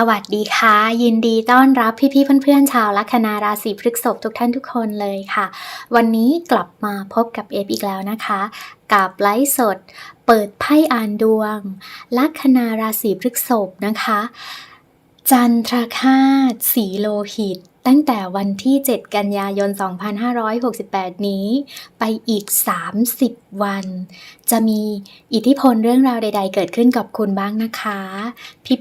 สวัสดีค่ะ ยินดีต้อนรับพี่ๆเพื่อนๆชาวลัคนาราศีพฤษภทุกท่านทุกคนเลยค่ะ วันนี้กลับมาพบกับเอฟอีกแล้วนะคะ กับไลฟ์สด เปิดไพ่อ่านดวง ลัคนาราศีพฤษภนะคะ จันทราคาตสีโลหิต ตั้งแต่วันที่ 7 กันยายน 2568 นี้ ไปอีก 30 วัน จะมีอิทธิพลเรื่องราวใด ๆ เกิดขึ้นกับคุณบ้างนะคะ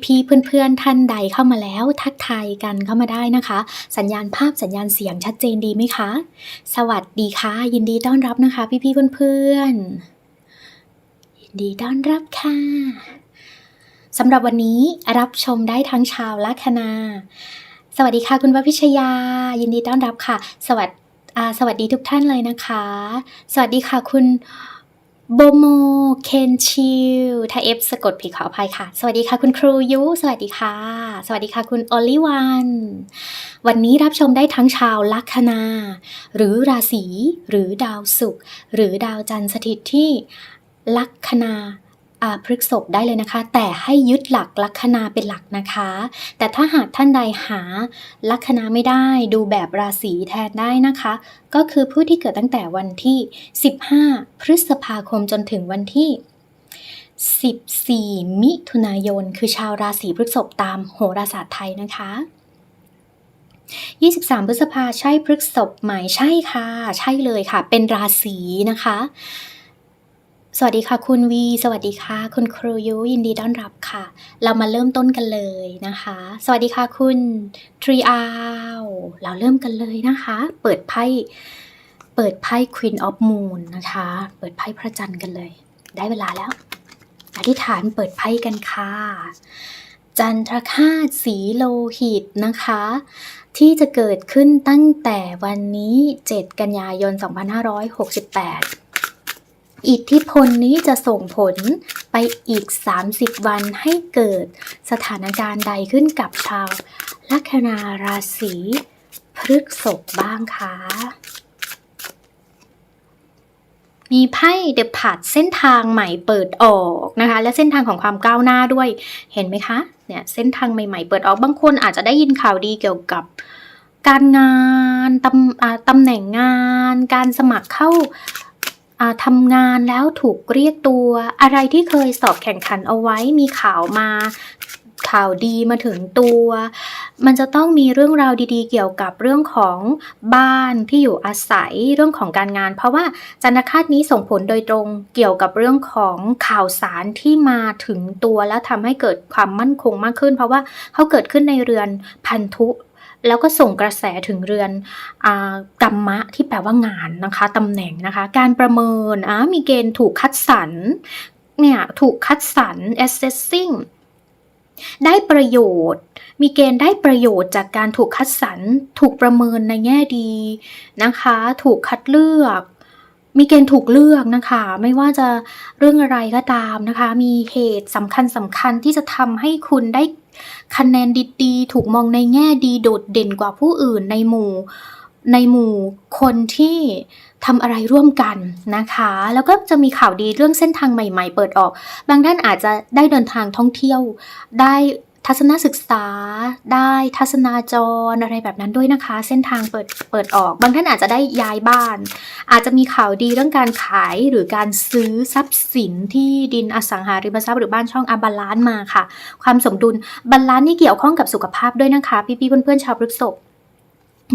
พี่ๆเพื่อนๆ ท่านใดเข้ามาแล้วทักทายกันเข้ามาได้นะคะ สัญญาณภาพสัญญาณเสียงชัดเจนดีไหมคะ สวัสดีค่ะ ยินดีต้อนรับนะคะ พี่ๆเพื่อนๆ ยินดีต้อนรับค่ะสำหรับวันนี้รับชมได้ทั้งชาวลัคนา สวัสดีค่ะคุณวพิชยา ยินดีต้อนรับค่ะ สวัสดีสวัสดีทุกท่านเลยนะคะ สวัสดีค่ะคุณโบโมเคนชิลถ้าเอฟสะกดผิดขออภัยค่ะ สวัสดีค่ะคุณครูยุ สวัสดีค่ะ สวัสดีค่ะคุณโอลิวัน วันนี้รับชมได้ทั้งชาวลัคนา หรือราศี หรือดาวศุกร์ หรือดาวจันทร์สถิตที่ลัคนา พฤกษบได้เลยนะคะ แต่ให้ยึดหลักลัคนาเป็นหลักนะคะ แต่ถ้าหากท่านใดหาลัคนาไม่ได้ดูแบบราศีแทนได้นะคะ ก็คือผู้ที่เกิดตั้งแต่วันที่ 15 พฤษภาคมจนถึงวันที่ 14 มิถุนายน คือชาวราศีพฤษภตามโหราศาสตร์ไทยนะคะ23 พฤษภาใช่พฤษภไหมใช่ค่ะ ใช่เลยค่ะ เป็นราศีนะคะ สวัสดีค่ะคุณวี สวัสดีค่ะ คุณครูยุยินดีต้อนรับค่ะ เรามาเริ่มต้นกันเลยนะคะ สวัสดีค่ะคุณทรีอาวเราเริ่มกันเลยนะคะ เปิดไพ่เปิดไพ่ Queen of Moon นะคะ เปิดไพ่พระจันทร์กันเลย ได้เวลาแล้วอธิษฐานเปิดไพ่กันค่ะ จันทรคาตสีโลหิตนะคะ ที่จะเกิดขึ้นตั้งแต่วันนี้ 7 กันยายน 2568 อิทธิพลนี้จะส่งผลไปอีก 30 วันให้เกิดสถานการณ์ใดขึ้นกับชาวลัคนาราศีพฤกษภบ้างคะ มีไพ่เดอะผัดเส้นทางใหม่เปิดออกนะคะ และเส้นทางของความก้าวหน้าด้วย เห็นไหมคะ เนี่ยเส้นทางใหม่ๆเปิดออก บางคนอาจจะได้ยินข่าวดีเกี่ยวกับการงานตำตำแหน่งงาน การสมัครเข้า ทำงานแล้วถูกเรียกตัว อะไรที่เคยสอบแข่งขันเอาไว้มีข่าวมาข่าวดีมาถึงตัว มันจะต้องมีเรื่องราวดีๆ เกี่ยวกับเรื่องของบ้านที่อยู่อาศัยเรื่องของการงาน เพราะว่าจันทคาตนี้ส่งผลโดยตรงเกี่ยวกับเรื่องของข่าวสารที่มาถึงตัว แล้วทำให้เกิดความมั่นคงมากขึ้น เพราะว่าเขาเกิดขึ้นในเรือนพันธุ แล้วก็ส่งกระแสถึงเรือนอกรรมะที่แปลว่างานนะคะตำแหน่งนะคะ การประเมินมีเกณฑ์ถูกคัดสรรเนี่ยถูกคัดสรร assessing ได้ประโยชน์ มีเกณฑ์ได้ประโยชน์จากการถูกคัดสรร ถูกประเมินในแง่ดีนะคะ ถูกคัดเลือก มีเกณฑ์ถูกเลือกนะคะ ไม่ว่าจะเรื่องอะไรก็ตามนะคะ มีเหตุสำคัญสำคัญที่จะทำให้คุณได้ คะแนนดีๆ ถูกมองในแง่ดีโดดเด่นกว่าผู้อื่นในหมู่ในหมู่คนที่ทำอะไรร่วมกันนะคะ แล้วก็จะมีข่าวดีเรื่องเส้นทางใหม่ ๆ เปิดออก บางท่านอาจจะได้เดินทางท่องเที่ยว ได้ ทัศนศึกษาได้ทัศนาจรอะไรแบบนั้นด้วยนะคะ เส้นทางเปิดเปิดออก บางท่านอาจจะได้ย้ายบ้าน อาจจะมีข่าวดีเรื่องการขายหรือการซื้อทรัพย์สินที่ดินอสังหาริมทรัพย์หรือบ้านช่องอาบาลานมาค่ะ ความสมดุลบาลานนี่เกี่ยวข้องกับสุขภาพด้วยนะคะ พี่ๆเพื่อนๆชาวพฤษภ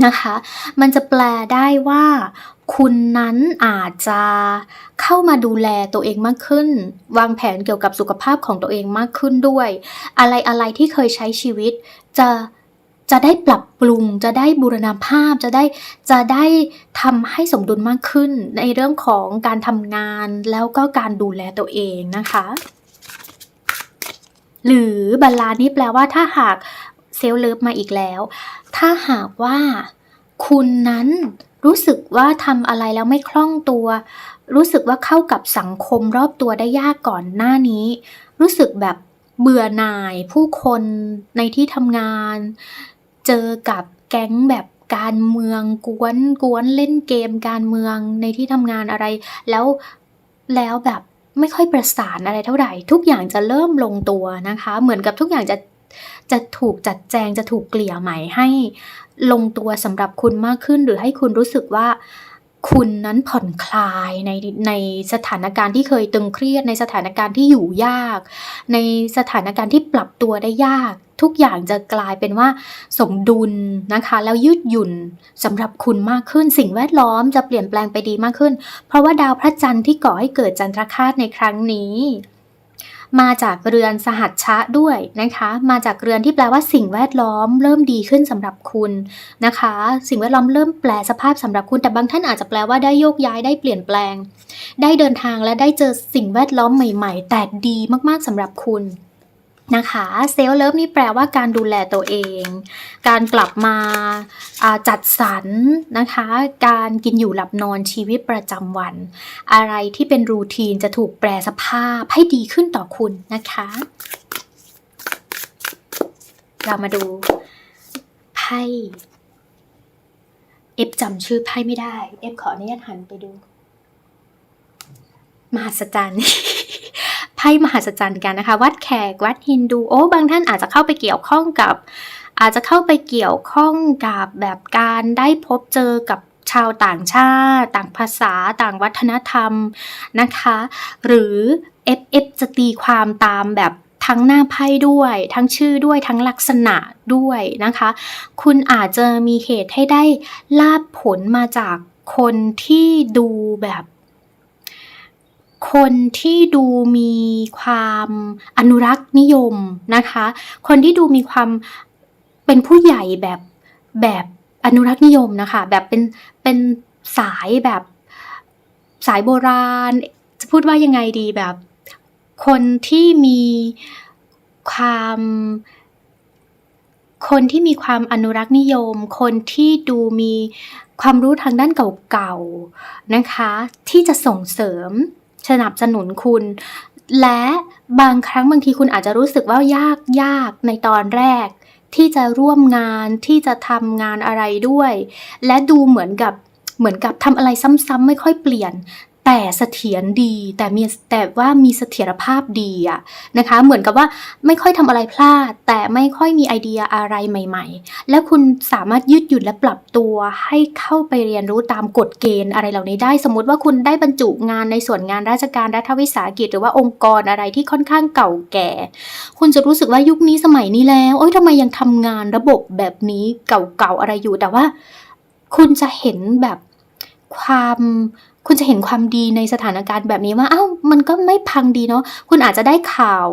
นะคะ มันจะแปลได้ว่า คุณนั้นอาจจะเข้ามาดูแลตัวเองมากขึ้น วางแผนเกี่ยวกับสุขภาพของตัวเองมากขึ้นด้วย อะไรอะไรที่เคยใช้ชีวิต จะจะได้ปรับปรุง จะได้บูรณาภาพ จะได้จะได้ทำให้สมดุลมากขึ้น ในเรื่องของการทำงานแล้วก็การดูแลตัวเองนะคะหรือบาลานซ์นี่แปลว่าถ้าหาก ลล์เลิฟมาอีกแล้ว ถ้าหากว่าคุณนั้นรู้สึกว่าทำอะไรแล้วไม่คล่องตัว รู้สึกว่าเข้ากับสังคมรอบตัวได้ยากก่อนหน้านี้ รู้สึกแบบเบื่อหน่ายผู้คนในที่ทำงาน เจอกับแก๊งแบบการเมืองกวนกวนเล่นเกมการเมืองในที่ทำงานอะไร แล้วแล้วแบบไม่ค่อยประสานอะไรเท่าไหร่ ทุกอย่างจะเริ่มลงตัวนะคะ เหมือนกับทุกอย่างจะ จะถูกจัดแจงจะถูกเกลี่ยใหม่ให้ลงตัวสำหรับคุณมากขึ้น หรือให้คุณรู้สึกว่าคุณนั้นผ่อนคลายในในสถานการณ์ที่เคยตึงเครียดในสถานการณ์ที่อยู่ยาก ในสถานการณ์ที่ปรับตัวได้ยาก ทุกอย่างจะกลายเป็นว่าสมดุลนะคะ แล้วยืดหยุ่นสำหรับคุณมากขึ้นสิ่งแวดล้อมจะเปลี่ยนแปลงไปดีมากขึ้น เพราะว่าดาวพระจันทร์ที่ก่อให้เกิดจันทรคาตในครั้งนี้ มาจากเรือนสหัชชะด้วยนะคะ มาจากเรือนที่แปลว่าสิ่งแวดล้อม เริ่มดีขึ้นสำหรับคุณนะคะ สิ่งแวดล้อมเริ่มแปลสภาพสำหรับคุณแต่บางท่านอาจจะแปลว่าได้โยกย้ายได้เปลี่ยนแปลง ได้เดินทางและได้เจอสิ่งแวดล้อมใหม่ ๆ แต่ดีมากๆสำหรับคุณ นะคะเซลล์เลิฟนี่แปลว่าการดูแลตัวเอง การกลับมาาจัดสรรนะคะ การกินอยู่หลับนอนชีวิตประจำวัน อะไรที่เป็นรูทีนจะถูกแปลสภาพให้ดีขึ้นต่อคุณนะคะ เรามาดูไพ่เอฟจำชื่อไพ่ไม่ได้ เอฟขออนุญาตหันไปดู มหัศจรรย์ ไพ่มหัศจรรย์กันนะคะ วัดแขก วัดฮินดู โอ้ บางท่านอาจจะเข้าไปเกี่ยวข้องกับ อาจจะเข้าไปเกี่ยวข้องกับแบบการได้พบเจอกับชาวต่างชาติ ต่างภาษา ต่างวัฒนธรรมนะคะ หรือ FF จะตีความตามแบบทั้งหน้าไพ่ด้วย ทั้งชื่อด้วยทั้งลักษณะด้วยนะคะ คุณอาจจะมีเหตุให้ได้ลาบผลมาจากคนที่ดูแบบ คนที่ดูมีความอนุรักษ์นิยมนะคะ คนที่ดูมีความเป็นผู้ใหญ่แบบแบบอนุรักษ์นิยมนะคะ แบบเป็นเป็นสายแบบสายโบราณ จะพูดว่ายังไงดีแบบ คนที่มีความ คนที่มีความอนุรักษ์นิยม คนที่ดูมีความรู้ทางด้านเก่าๆนะคะ ที่จะส่งเสริม สนับสนุนคุณ และบางครั้งบางทีคุณอาจจะรู้สึกว่ายากยากในตอนแรก ที่จะร่วมงานที่จะทำงานอะไรด้วย และดูเหมือนกับเหมือนกับทำอะไรซ้ำๆไม่ค่อยเปลี่ยน แต่เสถียรดีแต่มีแต่ว่ามีเสถียรภาพดีอะนะคะ เหมือนกับว่าไม่ค่อยทำอะไรพลาด แต่ไม่ค่อยมีไอเดียอะไรใหม่ ๆ แล้วคุณสามารถยืดหยุ่นและปรับตัวให้เข้าไปเรียนรู้ตามกฎเกณฑ์อะไรเหล่านี้ได้ สมมติว่าคุณได้บรรจุงานในส่วนงานราชการรัฐวิสาหกิจ หรือว่าองค์กรอะไรที่ค่อนข้างเก่าแก่ คุณจะรู้สึกว่ายุคนี้สมัยนี้แล้วโอ๊ยทำไมยังทำงานระบบแบบนี้เก่าๆอะไรอยู่แต่ว่า คุณจะเห็นแบบความ คุณจะเห็นความดีในสถานการณ์แบบนี้ว่าอ้าวมันก็ไม่พังดีเนาะคุณอาจจะได้ข่าว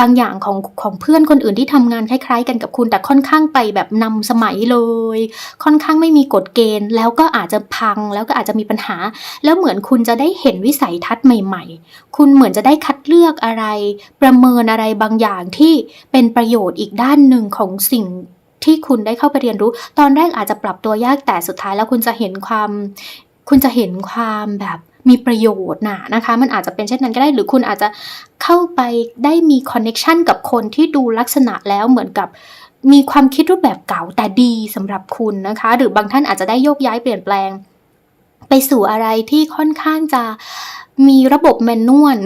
บางอย่างของของเพื่อนคนอื่นที่ทำงานคล้าย ๆ กันกับคุณแต่ค่อนข้างไปแบบนำสมัยเลย ค่อนข้างไม่มีกฎเกณฑ์ แล้วก็อาจจะพังแล้วก็อาจจะมีปัญหา แล้วเหมือนคุณจะได้เห็นวิสัยทัศน์ใหม่ ๆ คุณเหมือนจะได้คัดเลือกอะไร ประเมินอะไรบางอย่างที่เป็นประโยชน์อีกด้านหนึ่งของสิ่งที่คุณได้เข้าไปเรียนรู้ ตอนแรกอาจจะปรับตัวยากแต่สุดท้ายแล้วคุณจะเห็นความ คุณจะเห็นความแบบมีประโยชน์น่ะนะคะ มันอาจจะเป็นเช่นนั้นก็ได้ หรือคุณอาจจะเข้าไปได้มีคอนเน็ชันกับคนที่ดูลักษณะแล้วเหมือนกับมีความคิดรูปแบบเก่าแต่ดีสำหรับคุณนะคะ หรือบางท่านอาจจะได้โยกย้ายเปลี่ยนแปลง ไปสู่อะไรที่ค่อนข้างจะมีระบบแมนนวล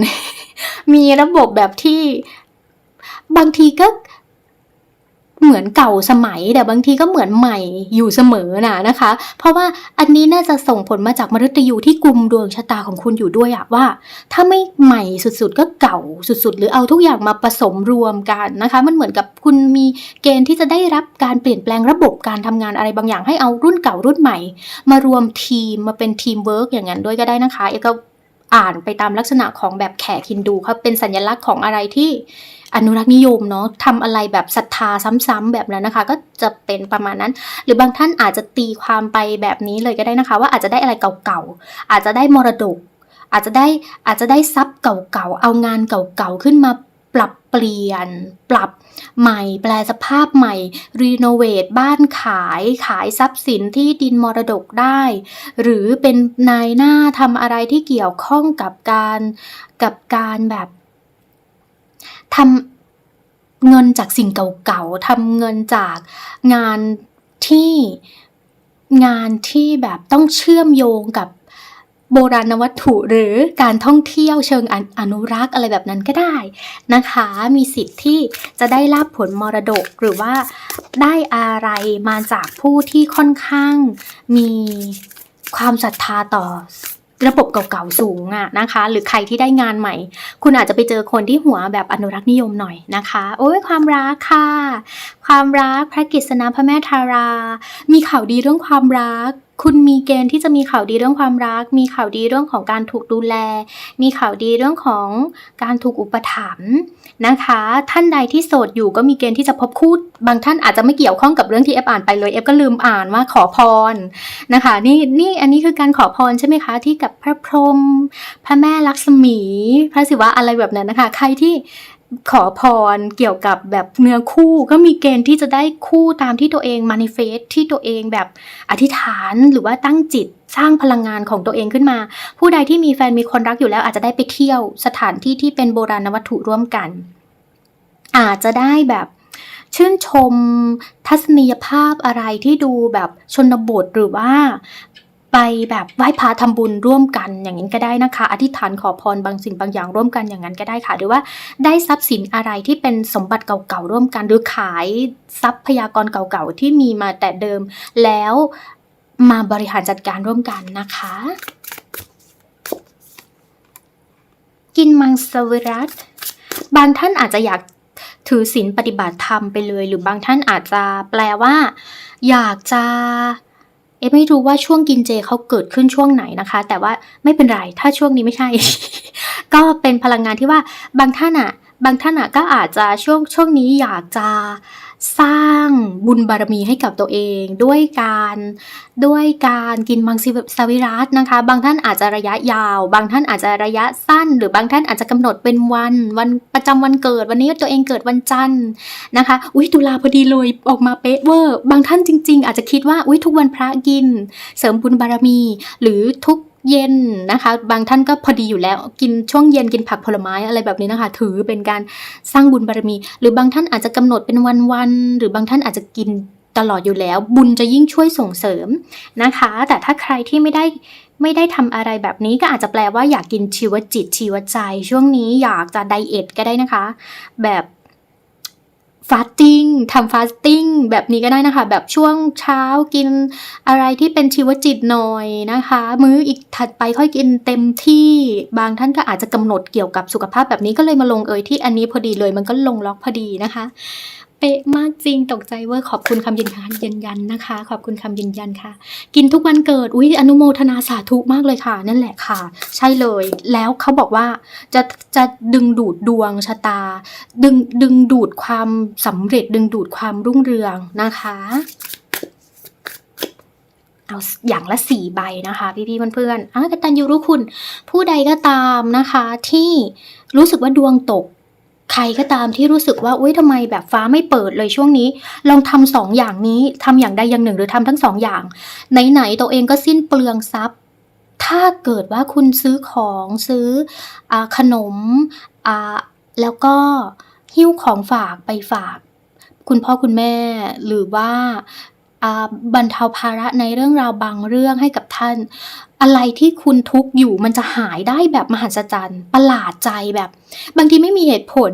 มีระบบแบบที่บางทีก็ เหมือนเก่าสมัยแต่บางทีก็เหมือนใหม่อยู่เสมอนะนะคะ เพราะว่าอันนี้น่าจะส่งผลมาจากมฤตยูที่กลุ่มดวงชะตาของคุณอยู่ด้วยอะว่า ถ้าไม่ใหม่สุดๆ ก็เก่าสุดๆ หรือเอาทุกอย่างมาผสมรวมกันนะคะ มันเหมือนกับคุณมีเกณฑ์ที่จะได้รับการเปลี่ยนแปลงระบบการทำงานอะไรบางอย่างให้เอารุ่นเก่ารุ่นใหม่ มารวมทีมมาเป็นทีมเวิร์กอย่างนั้นด้วยก็ได้นะคะเอกก็ อ่านไปตามลักษณะของแบบแขกฮินดูครับเป็นสัญลักษณ์ของอะไรที่อนุรักษ์นิยมเนาะทำอะไรแบบศรัทธาซ้ำๆแบบนั้นนะคะ ก็จะเป็นประมาณนั้น หรือบางท่านอาจจะตีความไปแบบนี้เลยก็ได้นะคะ ว่าอาจจะได้อะไรเก่าๆอาจจะได้มรดก อาจจะได้อาจจะได้ทรัพย์เก่าๆเอางานเก่าๆขึ้นมา ปรับเปลี่ยน ปรับใหม่ แปลสภาพใหม่ รีโนเวทบ้านขาย ขายทรัพย์สินที่ดินมรดกได้ หรือเป็นนายหน้าทำอะไรที่เกี่ยวข้องกับการกับการแบบทำเงินจากสิ่งเก่าๆทำเงินจากงานที่งานที่แบบต้องเชื่อมโยงกับ โบราณวัตถุหรือการท่องเที่ยวเชิงอนุอนุรักษ์อะไรแบบนั้นก็ได้นะคะ มีสิทธิ์ที่จะได้รับผลมรดกหรือว่าได้อะไรมาจากผู้ที่ค่อนข้างมีความศรัทธาต่อระบบเก่าๆสูงอะนะคะ หรือใครที่ได้งานใหม่ คุณอาจจะไปเจอคนที่หัวแบบอนุรักษ์นิยมหน่อยนะคะ โอ้ยความรักค่ะ ความรักพระกฤษณะพระแม่ทารา มีข่าวดีเรื่องความรัก คุณมีเกณฑ์ที่จะมีข่าวดีเรื่องความรัก มีข่าวดีเรื่องของการถูกดูแล มีข่าวดีเรื่องของการถูกอุปถัมภ์นะคะ ท่านใดที่โสดอยู่ก็มีเกณฑ์ที่จะพบคู่บางท่านอาจจะไม่เกี่ยวข้องกับเรื่องที่เอฟอ่านไปเลยเอฟก็ลืมอ่านว่าขอพรนะคะนี่นี่อันนี้คือการขอพรใช่ไหมคะที่กับพระพรหมพระแม่ลักษมี พระศิวะอะไรแบบนั้นนะคะ ใครที่ ขอพรเกี่ยวกับแบบเนื้อคู่ก็มีเกณฑ์ที่จะได้คู่ตามที่ตัวเองมานิเฟสที่ตัวเองแบบอธิษฐานหรือว่าตั้งจิตสร้างพลังงานของตัวเองขึ้นมา ผู้ใดที่มีแฟนมีคนรักอยู่แล้วอาจจะได้ไปเที่ยวสถานที่ที่เป็นโบราณวัตถุร่วมกัน อาจจะได้แบบชื่นชมทัศนียภาพอะไรที่ดูแบบชนบทหรือว่า ไปแบบไหว้พระทำบุญร่วมกันอย่างนี้ก็ได้นะคะ อธิษฐานขอพรบางสิ่งบางอย่างร่วมกันอย่างนั้นก็ได้ค่ะ หรือว่าได้ทรัพย์สินอะไรที่เป็นสมบัติเก่าๆร่วมกัน หรือขายทรัพยากรเก่าๆที่มีมาแต่เดิม แล้วมาบริหารจัดการร่วมกันนะคะ กินมังสวิรัตบางท่านอาจจะอยากถือศีลปฏิบัติธรรมไปเลย หรือบางท่านอาจจะแปลว่า อยากจะ เอไม่รู้ว่าช่วงกินเจเขาเกิดขึ้นช่วงไหนนะคะ แต่ว่าไม่เป็นไร ถ้าช่วงนี้ไม่ใช่ ก็เป็นพลังงานที่ว่าบางท่านอะบางท่านอะก็อาจจะช่วงช่วงนี้อยากจะ สร้างบุญบารมีให้กับตัวเองด้วยการด้วยการกินมังสวิรัตนะคะ บางท่านอาจจะระยะยาว บางท่านอาจจะระยะสั้น หรือบางท่านอาจจะกำหนดเป็นวันวันประจำวันเกิด วันนี้ตัวเองเกิดวันจันทร์นะคะ อุ้ยตุลาพอดีเลยออกมาเป๊ะเวอร์ บางท่านจริง ๆ อาจจะคิดว่าอุ้ยทุกวันพระกิน เสริมบุญบารมี หรือทุก เย็นนะคะ บางท่านก็พอดีอยู่แล้ว กินช่วงเย็นกินผักผลไม้อะไรแบบนี้นะคะ ถือเป็นการสร้างบุญบารมี หรือบางท่านอาจจะกำหนดเป็นวันๆหรือบางท่านอาจจะกินตลอดอยู่แล้ว บุญจะยิ่งช่วยส่งเสริมนะคะ แต่ถ้าใครที่ไม่ได้ไม่ได้ทำอะไรแบบนี้ก็อาจจะแปลว่าอยากกินชีวจิตชีวใจ ช่วงนี้อยากจะไดเอทก็ได้นะคะ แบบ ฟาสติ้งทำฟาสติ้งแบบนี้ก็ได้นะคะ แบบช่วงเช้ากินอะไรที่เป็นชีวจิตหน่อยนะคะ มื้ออีกถัดไปค่อยกินเต็มที่บางท่านก็อาจจะกำหนดเกี่ยวกับสุขภาพแบบนี้ก็เลยมาลงเอยที่อันนี้พอดีเลยมันก็ลงล็อกพอดีนะคะ เป๊ะมากจริงตกใจเว่าขอบคุณคำยืนยันยืนยันนะคะ ขอบคุณคำยืนยันค่ะ กินทุกวันเกิดอุ้ยอนุโมทนาสาธุมากเลยค่ะ นั่นแหละค่ะ ใช่เลย แล้วเขาบอกว่าจะจะดึงดูดดวงชะตา ดึงดึงดูดความสำเร็จดึงดูดความรุ่งเรืองนะคะเอาอย่างละสี่ใบนะคะ พี่ๆเพื่อนๆอะกตัญญูรู้คุณ ผู้ใดก็ตามนะคะ ที่รู้สึกว่าดวงตก ใครก็ตามที่รู้สึกว่าอุ้ยทำไมแบบฟ้าไม่เปิดเลยช่วงนี้ ลองทำสองอย่างนี้ทำอย่างใดอย่างหนึ่งหรือทำทั้งสองอย่าง ไหนๆตัวเองก็สิ้นเปลืองทรัพย์ ถ้าเกิดว่าคุณซื้อของซื้ออขนมแล้วก็หิ้วของฝากไปฝาก คุณพ่อคุณแม่หรือว่า บรรเทาภาระในเรื่องราวบางเรื่องให้กับท่าน อะไรที่คุณทุกข์อยู่มันจะหายได้แบบมหัศจรรย์ ประหลาดใจแบบ บางทีไม่มีเหตุผล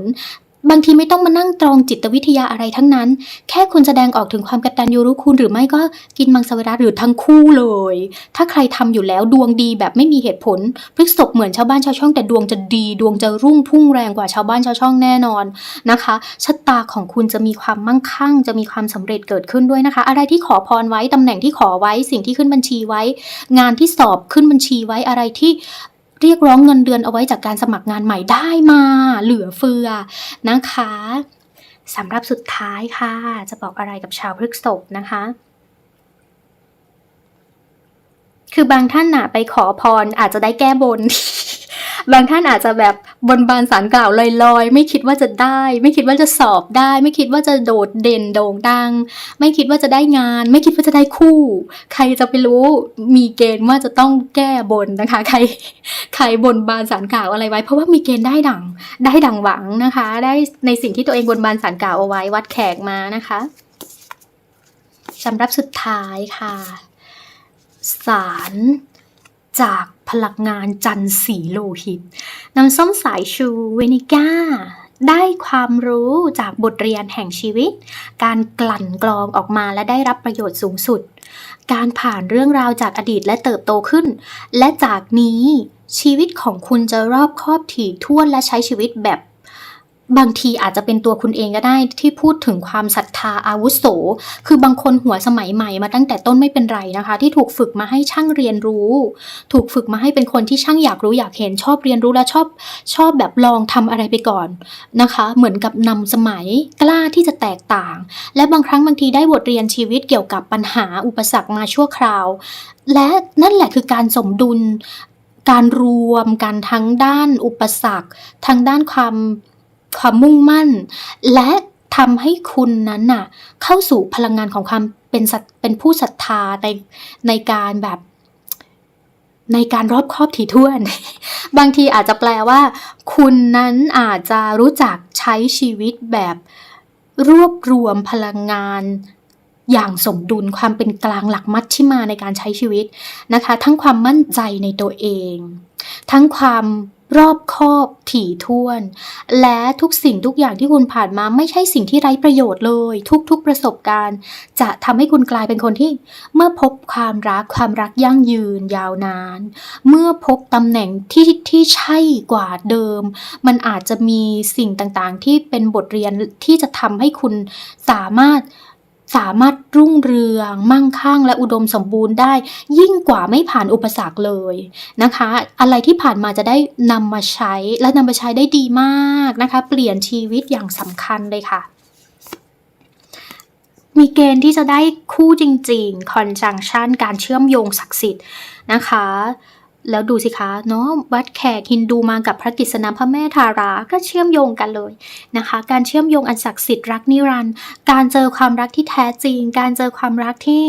บางทีไม่ต้องมานั่งตรองจิตวิทยาอะไรทั้งนั้น แค่คุณแสดงออกถึงความกตัญญูรู้คุณหรือไม่ก็กินมังสวิรัตหรือทั้งคู่เลย ถ้าใครทำอยู่แล้วดวงดีแบบไม่มีเหตุผลพฤกษบเหมือนชาวบ้านชาวช่องแต่ดวงจะดี ดวงจะรุ่งพุ่งแรงกว่าชาวบ้านชาวช่องแน่นอนนะคะชะตาของคุณจะมีความมั่งคั่ง จะมีความสำเร็จเกิดขึ้นด้วยนะคะ อะไรที่ขอพรไว้ตำแหน่งที่ขอไว้สิ่งที่ขึ้นบัญชีไว้ งานที่สอบขึ้นบัญชีไว้อะไรที่ เรียกร้องเงินเดือนเอาไว้จากการสมัครงานใหม่ได้มา เหลือเฟือนะคะสำหรับสุดท้ายค่ะ จะบอกอะไรกับชาวพฤกษบนะคะ คือบางท่านน่ะไปขอพรอาจจะได้แก้บน บางท่านอาจจะแบบบนบานสารกล่าวลอยๆ ไม่คิดว่าจะได้ ไม่คิดว่าจะสอบได้ ไม่คิดว่าจะโดดเด่นโด่งดัง ไม่คิดว่าจะได้งาน ไม่คิดว่าจะได้คู่ ใครจะไปรู้มีเกณฑ์ว่าจะต้องแก้บนนะคะ ใครใครบนบานสารกล่าวอะไรไว้ เพราะว่ามีเกณฑ์ได้ดังได้ดังหวังนะคะ ได้ในสิ่งที่ตัวเองบนบานสารกล่าวเอาไว้วัดแขกมานะคะสำหรับสุดท้ายค่ะสาร จากพลังงานจันทร์สีโลหิต น้ำส้มสายชูเวนิก้า ได้ความรู้จากบทเรียนแห่งชีวิต การกลั่นกรองออกมาและได้รับประโยชน์สูงสุด การผ่านเรื่องราวจากอดีตและเติบโตขึ้น และจากนี้ชีวิตของคุณจะรอบครอบถี่ถ้วนและใช้ชีวิตแบบ บางทีอาจจะเป็นตัวคุณเองก็ได้ที่พูดถึงความศรัทธาอาวุโส คือบางคนหัวสมัยใหม่มาตั้งแต่ต้นไม่เป็นไรนะคะ ที่ถูกฝึกมาให้ช่างเรียนรู้ ถูกฝึกมาให้เป็นคนที่ช่างอยากรู้อยากเห็นชอบเรียนรู้และชอบชอบแบบลองทำอะไรไปก่อนนะคะ เหมือนกับนำสมัยกล้าที่จะแตกต่าง และบางครั้งบางทีได้บทเรียนชีวิตเกี่ยวกับปัญหาอุปสรรคมาชั่วคราว และนั่นแหละคือการสมดุล การรวมกันทั้งด้านอุปสรรค ทั้งด้านความ ความมุ่งมั่น และทำให้คุณนั้นน่ะเข้าสู่พลังงานของความเป็นสัตเป็นผู้ศรัทธาในในการแบบในการรอบครอบถี่ถ้วน บางทีอาจจะแปลว่า คุณนั้นอาจจะรู้จักใช้ชีวิตแบบรวบรวมพลังงานอย่างสมดุลความเป็นกลางหลักมัชชิมาในการใช้ชีวิตนะคะ ทั้งความมั่นใจในตัวเอง ทั้งความ รอบคอบถี่ถ้วน และทุกสิ่งทุกอย่างที่คุณผ่านมาไม่ใช่สิ่งที่ไร้ประโยชน์เลย ทุกๆประสบการณ์ จะทำให้คุณกลายเป็นคนที่ เมื่อพบความรักความรักยั่งยืนยาวนาน เมื่อพบตำแหน่งที่ที่ใช่กว่าเดิม มันอาจจะมีสิ่งต่างๆ ที่เป็นบทเรียนที่จะทำให้คุณสามารถ สามารถรุ่งเรือง มั่งคั่ง และอุดมสมบูรณ์ได้ ยิ่งกว่าไม่ผ่านอุปสรรคเลยนะคะ อะไรที่ผ่านมาจะได้นำมาใช้และนำมาใช้ได้ดีมากนะคะ เปลี่ยนชีวิตอย่างสำคัญเลยค่ะ มีเกณฑ์ที่จะได้คู่จริงๆ conjunction การเชื่อมโยงศักดิ์สิทธิ์นะคะ แล้วดูสิคะเนาะวัดแขกฮินดูมากับพระกฤษณะพระแม่ทาราก็เชื่อมโยงกันเลยนะคะ การเชื่อมโยงอันศักดิ์สิทธิ์รักนิรันดร์การเจอความรักที่แท้จริง การเจอความรักที่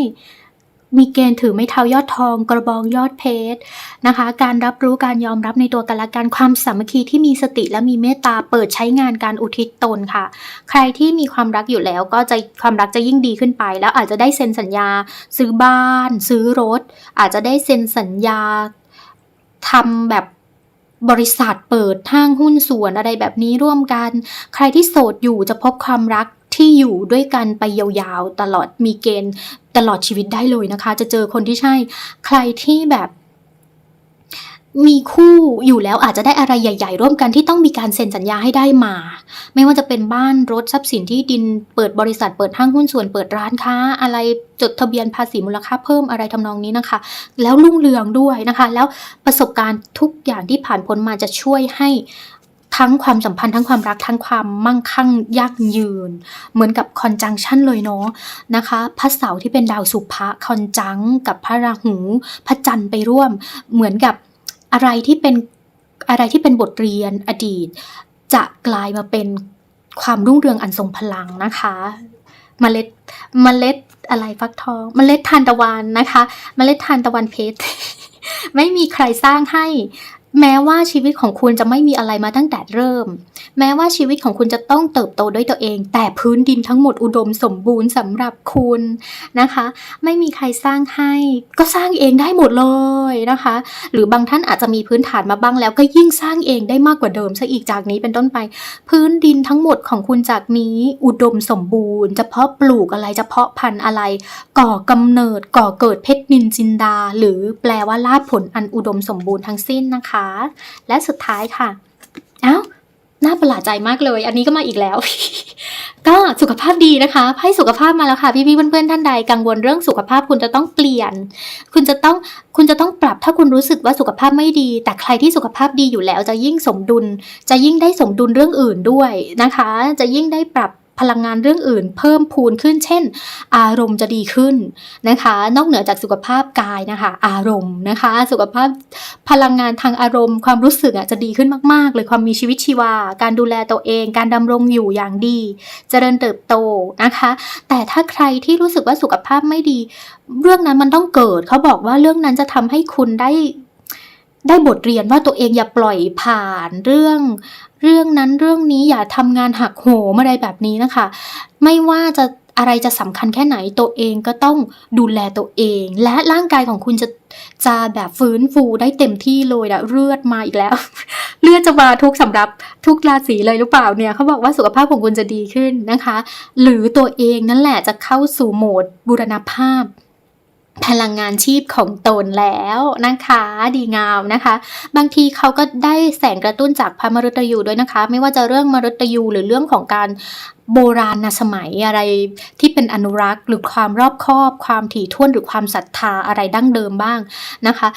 มีเกณฑ์ถือไม้เท้ายอดทอง กระบองยอดเพชรนะคะ การรับรู้การยอมรับในตัวกันและกันความสามัคคีที่มีสติและมีเมตตาเปิดใช้งานการอุทิศตนค่ะ ใครที่มีความรักอยู่แล้วก็จะความรักจะยิ่งดีขึ้นไป แล้วอาจจะได้เซ็นสัญญา ซื้อบ้าน ซื้อรถ อาจจะได้เซ็นสัญญา ทำแบบบริษัทเปิดห้างหุ้นส่วนอะไรแบบนี้ร่วมกัน ใครที่โสดอยู่จะพบความรักที่อยู่ด้วยกันไปยาวๆ ตลอดมีเกณฑ์ตลอดชีวิตได้เลยนะคะ จะเจอคนที่ใช่ ใครที่แบบ มีคู่อยู่แล้วอาจจะได้อะไรใหญ่ ๆ ร่วมกันที่ต้องมีการเซ็นสัญญาให้ได้มา ไม่ว่าจะเป็นบ้านรถทรัพย์สินที่ดินเปิดบริษัทเปิดห้างหุ้นส่วนเปิดร้านค้า อะไรจดทะเบียนภาษีมูลค่าเพิ่มอะไรทำนองนี้นะคะ แล้วรุ่งเรืองด้วยนะคะ แล้วประสบการณ์ทุกอย่างที่ผ่านพ้นมาจะช่วยให้ทั้งความสัมพันธ์ทั้งความรักทั้งความมั่งคั่งยั่งยืน เหมือนกับคอนจังชันเลยเนาะนะคะพระเสาร์ที่เป็นดาวสุภะคอนจังกับพระราหู พระจันทร์ไปร่วมเหมือนกับ อะไรที่เป็นอะไรที่เป็นบทเรียนอดีต จะกลายมาเป็นความรุ่งเรืองอันทรงพลังนะคะเมล็ดเมล็ดอะไรฟักทองเมล็ดทานตะวันนะคะเมล็ดทานตะวันเพชร ไม่มีใครสร้างให้ แม้ว่าชีวิตของคุณจะไม่มีอะไรมาตั้งแต่เริ่ม แม้ว่าชีวิตของคุณจะต้องเติบโตด้วยตัวเอง แต่พื้นดินทั้งหมดอุดมสมบูรณ์สำหรับคุณนะคะ ไม่มีใครสร้างให้ ก็สร้างเองได้หมดเลยนะคะ หรือบางท่านอาจจะมีพื้นฐานมาบ้างแล้วก็ยิ่งสร้างเองได้มากกว่าเดิมซะอีกจากนี้เป็นต้นไป พื้นดินทั้งหมดของคุณจากนี้อุดมสมบูรณ์จะเพาะปลูกอะไรจะเพาะพันธุ์อะไร ก่อกำเนิดก่อเกิดเพชรนินจินดา หรือแปลว่าลาภผลอันอุดมสมบูรณ์ทั้งสิ้นนะคะและสุดท้ายค่ะ เอ้าน่าประหลาดใจมากเลย อันนี้ก็มาอีกแล้ว ก็สุขภาพดีนะคะไพ่สุขภาพมาแล้วค่ะ พี่ๆเพื่อนๆท่านใดกังวลเรื่องสุขภาพคุณจะต้องเปลี่ยน คุณจะต้องคุณจะต้องปรับถ้าคุณรู้สึกว่าสุขภาพไม่ดี แต่ใครที่สุขภาพดีอยู่แล้วจะยิ่งสมดุล จะยิ่งได้สมดุลเรื่องอื่นด้วยนะคะ จะยิ่งได้ปรับ พลังงานเรื่องอื่น เพิ่มพูนขึ้น เช่น อารมณ์จะดีขึ้นนะคะ นอกเหนือจากสุขภาพกายนะคะ อารมณ์นะคะ สุขภาพพลังงานทางอารมณ์ ความรู้สึกอะจะดีขึ้นมาก ๆ เลยความมีชีวิตชีวา การดูแลตัวเอง การดำรงอยู่อย่างดี เจริญเติบโตนะคะ แต่ถ้าใครที่รู้สึกว่าสุขภาพไม่ดี เรื่องนั้นมันต้องเกิดเขาบอกว่าเรื่องนั้นจะทำให้คุณได้ได้บทเรียนว่าตัวเองอย่าปล่อยผ่านเรื่อง เรื่องนั้นเรื่องนี้อย่าทำงานหักโหมอะไรแบบนี้นะคะ ไม่ว่าจะอะไรจะสำคัญแค่ไหนตัวเองก็ต้องดูแลตัวเอง และร่างกายของคุณจะจะแบบฟื้นฟูได้เต็มที่เลยนะเลือดมาอีกแล้ว เลือดจะมาทุกสำหรับทุกราศีเลยหรือเปล่าเนี่ยเขาบอกว่าสุขภาพของคุณจะดีขึ้นนะคะ หรือตัวเองนั่นแหละจะเข้าสู่โหมดบูรณภาพ พลังงานชีพของตนแล้วนะคะดีงามนะคะ บางทีเขาก็ได้แสงกระตุ้นจากพระมฤตยูด้วยนะคะ ไม่ว่าจะเรื่องมฤตยูหรือเรื่องของการโบราณสมัยอะไรที่เป็นอนุรักษ์ หรือความรอบคอบ ความถี่ถ้วนหรือความศรัทธาอะไรดั้งเดิมบ้างนะคะ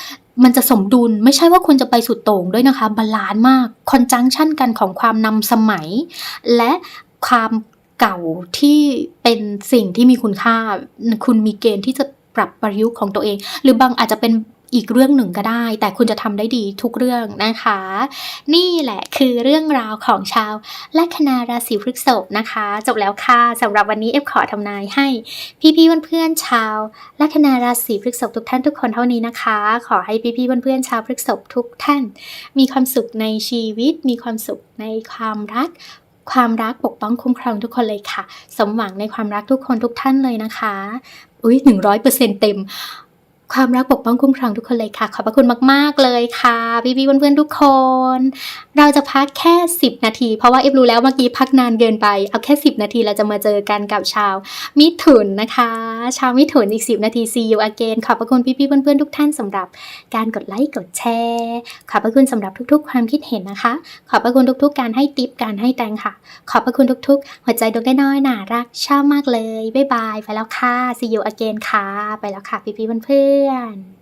มันจะสมดุลไม่ใช่ว่าคุณจะไปสุดโต่งด้วยนะคะ บาลานซ์มากคอนจังชันกันของความนำสมัย และความเก่าที่เป็นสิ่งที่มีคุณค่า คุณมีเกณฑ์ที่จะ ปรับประยุกต์ของตัวเอง หรือบางอาจจะเป็นอีกเรื่องหนึ่งก็ได้ แต่คุณจะทำได้ดีทุกเรื่องนะคะ นี่แหละคือเรื่องราวของชาวลัคนาราศีพฤษภนะคะ จบแล้วค่ะสำหรับวันนี้เอฟขอทำนายให้ พี่ๆเพื่อนๆชาวลัคนาราศีพฤษภทุกท่านทุกคนเท่านี้นะคะ ขอให้พี่ๆเพื่อนๆชาวพฤษภทุกท่าน มีความสุขในชีวิต มีความสุขในความรัก ความรักปกป้องคุ้มครองทุกคนเลยค่ะ สมหวังในความรักทุกคนทุกท่านเลยนะคะ อุ้ยหนึ่งร้อยเปอร์เซ็นเต็ม ความรักปกป้องคุ้มครองทุกคนเลยค่ะ ขอบพระคุณมาก ๆ เลยค่ะ พี่ๆเพื่อนๆทุกคน เราจะพักแค่ 10 นาที เพราะว่าเอฟรู้แล้วเมื่อกี้พักนานเกินไป เอาแค่ 10 นาทีเราจะมาเจอกันกับชาวมิถุนนะคะ ชาวมิถุนอีก 10 นาที see you again ขอบพระคุณพี่ๆเพื่อนๆทุกท่านสำหรับการกดไลค์กดแชร์ขอบพระคุณสำหรับทุก ๆ ความคิดเห็นนะคะ ขอบพระคุณทุก ๆ การให้ติปการให้แตงค่ะ ขอบพระคุณทุก ๆ หัวใจดวงน้อยๆน่ารักชอบมากเลยบ๊ายบายไปแล้วค่ะ see you again ค่ะ ไปแล้วค่ะพี่ๆเพื่อนๆ yan.